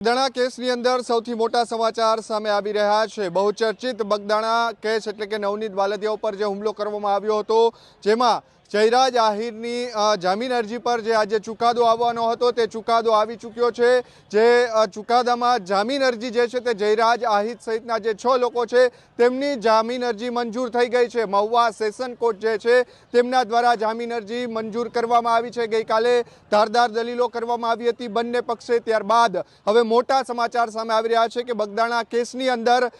બગદાણા કેસની અંદર સૌથી મોટા સમાચાર સામે આવી રહ્યા છે. બહુચર્ચિત બગદાણા કેસ એટલે કે નવનીત બાલદિયા ઉપર જે હુમલો કરવામાં આવ્યો હતો, જેમાં જયરાજ આહિરની જામીન અરજી પર જે આજે ચુકાદો આવવાનો હતો તે ચુકાદો આવી ચૂક્યો છે. જે ચુકાદામાં જામીન અરજી જે છે તે જયરાજ આહિર સહિતના જે છ લોકો છે તેમની જામીન અરજી મંજૂર થઈ ગઈ છે. મહુવા સેશન કોર્ટ જે છે તેમના દ્વારા જામીન અરજી મંજૂર કરવામાં આવી છે. ગઈકાલે ધારદાર દલીલો કરવામાં આવી હતી બંને પક્ષે. ત્યારબાદ હવે મોટા સમાચાર સામે આવી રહ્યા છે કે બગદાણા કેસની અંદર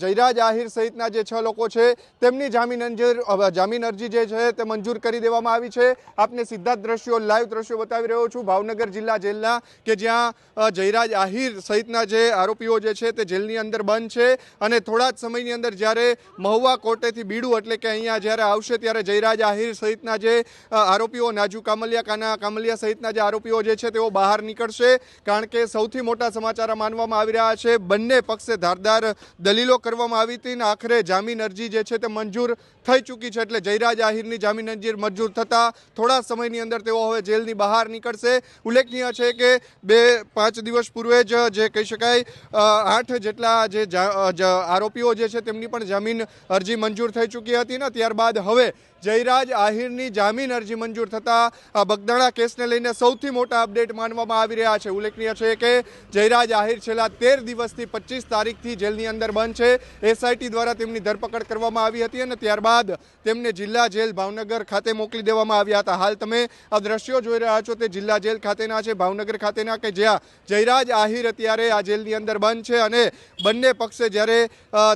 જયરાજ આહિર સહિતના જે છ લોકો છે તેમની જામીન અંજર જામીન અરજી જે છે તે મંજૂર કરી દેવામાં આવી છે. આપને સીધા દ્રશ્યો લાઈવ દ્રશ્યો બતાવી રહ્યો છું. ભાવનગર જિલ્લા જેલના કે જ્યાં જયરાજ આહિર સહિતના જે આરોપીઓ જે છે તે જેલની અંદર બંધ છે. અને થોડા જ સમયની અંદર જ્યારે મહુવા કોર્ટેથી બીડું એટલે કે અહીંયા જ્યારે આવશે ત્યારે જયરાજ આહિર સહિતના જે આરોપીઓ, નાજુ કામલિયા કાના કામલિયા સહિતના જે આરોપીઓ જે છે તેઓ બહાર નીકળશે. કારણ કે સૌથી મોટા સમાચાર માનવામાં આવી રહ્યા છે. બંને પક્ષે ધારદાર દલીલો કરવામાં આવી હતી અને આખરે જામીન અરજી જે છે તે મંજૂર થઈ ચૂકી છે. એટલે જયરાજ આહિરની જામીન અરજી મજૂર થતા થોડા સમયની અંદર તેઓ હવે જેલની બહાર નીકળશે. ઉલ્લેખનીય છે કે બે પાંચ દિવસ પૂર્વે જ જે કહી શકાય આઠ જેટલા જ આરોપીઓ જે છે તેમની પણ જામીન અરજી મંજૂર થઈ ચૂકી હતી ને ત્યારબાદ હવે જયરાજ આહિરની જામીન અરજી મંજૂર થતાં આ બગદાણા કેસને લઈને સૌથી મોટા અપડેટ માનવામાં આવી રહ્યા છે. ઉલ્લેખનીય છે કે જયરાજ આહિર છેલ્લા તેર દિવસથી પચીસ તારીખથી જેલની અંદર બંધ છે. એસઆઈટી દ્વારા તેમની ધરપકડ કરવામાં આવી હતી અને ત્યારબાદ તેમને જિલ્લા જેલ ભાવનગર ખાતે મોકલી દેવામાં આવ્યા હતા. હાલ તમે આ દ્રશ્યો જોઈ રહ્યા છો તે જિલ્લા જેલ ખાતેના છે, ભાવનગર ખાતેના કે જ્યાં જયરાજ આહિર અત્યારે આ જેલની અંદર બંધ છે અને બંને પક્ષે જ્યારે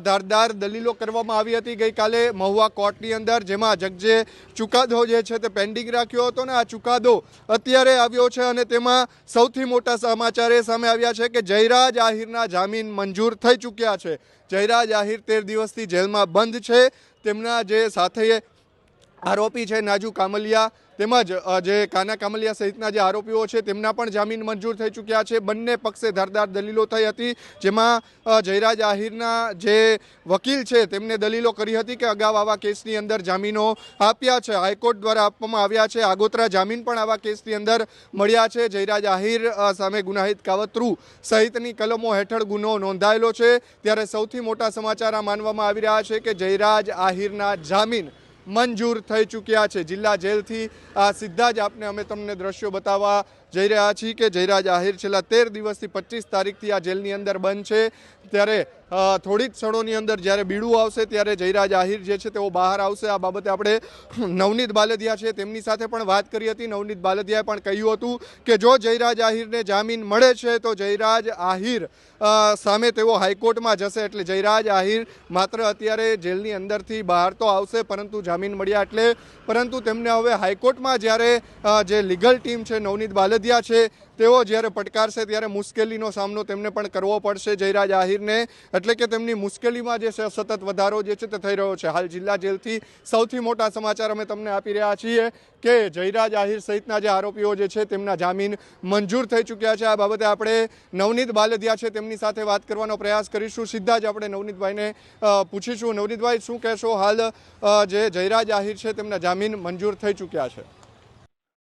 ધારદાર દલીલો કરવામાં આવી હતી ગઈકાલે મહુવા કોર્ટની અંદર જેમાં જગજે ચુકાદો જે છે તે પેન્ડિંગ રાખ્યો હતો ને આ ચુકાદો અત્યારે આવ્યો છે અને તેમાં સૌથી મોટા સમાચાર એ સામે આવ્યા છે કે જયરાજ આહિરના જામીન મંજૂર થઈ ચૂક્યા છે. જયરાજ આહિર તેર દિવસથી જેલમાં બંધ છે. તેમના જે સાથે આરોપી છે નાજુ કામલિયા. તેમજ જે કાના કામલિયા સહિતના જે આરોપીઓ છે, તેમના પણ જામીન મંજૂર થઈ ચૂક્યા છે. બંને પક્ષે ધારદાર દલીલો થઈ હતી, જેમાં જયરાજ આહિરના જે વકીલ છે, તેમને દલીલો કરી હતી કે અગાઉ આવા કેસની અંદર જામીનો આપ્યા છે. હાઈકોર્ટ દ્વારા આપવામાં આવ્યા છે. આગોતરા જામીન પણ આવા કેસની અંદર મળ્યા છે. જયરાજ આહિર સામે ગુનાહિત કાવતરું સહિતની કલમો હેઠળ ગુનો નોંધાયેલો છે. ત્યારે સૌથી મોટા સમાચાર આ માનવામાં આવી રહ્યા છે કે જયરાજ આહિરના જામીન મંજૂર થઈ ચૂક્યા છે. જિલ્લા જેલથી આ સીધા જ આપને અમે તમને દ્રશ્યો બતાવવા જઈ રહ્યા છીએ કે જયરાજ આહિર છેલ્લા તેર દિવસથી પચીસ તારીખથી આ જેલની અંદર બંધ છે. ત્યારે થોડી જ ક્ષણોની અંદર જ્યારે બીડું આવશે ત્યારે જયરાજ આહિર જે છે તેઓ બહાર આવશે. આ બાબતે આપણે નવનીત બાલદિયા છે તેમની સાથે પણ વાત કરી હતી. નવનીત બાલદિયાએ પણ કહ્યું હતું કે જો જયરાજ આહિરને જામીન મળે છે તો જયરાજ આહિર સામે તેઓ હાઈકોર્ટમાં જશે. એટલે જયરાજ આહિર માત્ર અત્યારે જેલની અંદરથી બહાર તો આવશે પરંતુ જામીન મળ્યા એટલે, પરંતુ તેમને હવે હાઈકોર્ટમાં જ્યારે જે લીગલ ટીમ છે નવનીત બાલદિયા છે તેઓ જ્યારે પડકારશે ત્યારે મુશ્કેલીનો સામનો તેમને પણ કરવો પડશે. જયરાજ આહિરને એટલે કે તેમની મુશ્કેલીમાં જે છે સતત વધારો જે છે તે થઈ રહ્યો છે. હાલ જિલ્લા જેલથી સૌથી મોટા સમાચાર અમે તમને આપી રહ્યા છીએ કે જયરાજ આહિર સહિતના જે આરોપીઓ જે છે તેમના જામીન મંજૂર થઈ ચૂક્યા છે. આ બાબતે આપણે નવનીત બાલદિયા છે તેમની સાથે વાત કરવાનો પ્રયાસ કરીશું. સીધા જ આપણે નવનીતભાઈને પૂછીશું. નવનીતભાઈ, શું કહેશો? હાલ જે જયરાજ આહિર છે તેમના જામીન મંજૂર થઈ ચૂક્યા છે.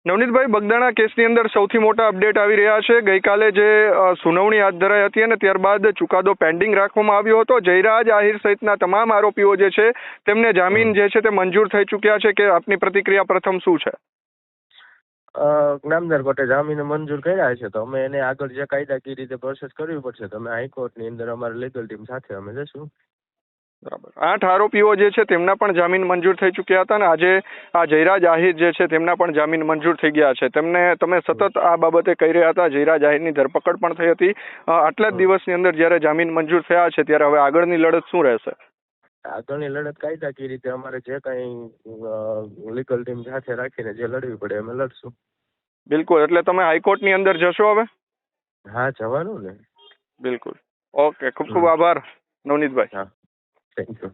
નવનીતભાઈ બગદાણા કેસની અંદર સૌથી મોટા અપડેટ આવી રહ્યા છે. ગઈકાલે જે સુનાવણી હાથ ધરાઈ હતી અને ત્યારબાદ ચુકાદો પેન્ડિંગ રાખવામાં આવ્યો હતો. જયરાજ આહિર સહિતના તમામ આરોપીઓ જે છે તેમને જામીન જે છે તે મંજૂર થઈ ચૂક્યા છે. કે આપની પ્રતિક્રિયા પ્રથમ શું છે? અ, જ્ઞામદાર કોર્ટે જામીન મંજૂર કર્યા છે. તો અમે એને આગળ જે કાયદાકીય રીતે પ્રોસેસ કરવી પડશે તો અમે હાઈકોર્ટની અંદર અમારી લીગલ ટીમ સાથે અમે જશું બરાબર. આઠ આરોપીઓ જે છે તેમના પણ જામીન મંજૂર થઈ ચૂક્યા હતા અને આજે આ જયરાજ આહિર જે છે તેમના પણ જામીન મંજૂર થઈ ગયા છે. તેમને તમે સતત આ બાબતે કહી રહ્યા હતા જયરાજ આહિરની ધરપકડ પણ થઈ હતી. આટલા જ દિવસની અંદર જ્યારે જામીન મંજૂર થયા છે ત્યારે હવે આગળની લડત શું રહેશે? આગળની લડત કાયદાકીય રીતે અમારે જે કંઈ લીગલ ટીમ સાથે રાખીને જે લડવી પડે અમે લડશું. બિલકુલ. એટલે તમે હાઈકોર્ટની અંદર જશો હવે? હા જવાનું ને. બિલકુલ. ઓકે. ખૂબ ખૂબ આભાર નવનીતભાઈ. Thank you.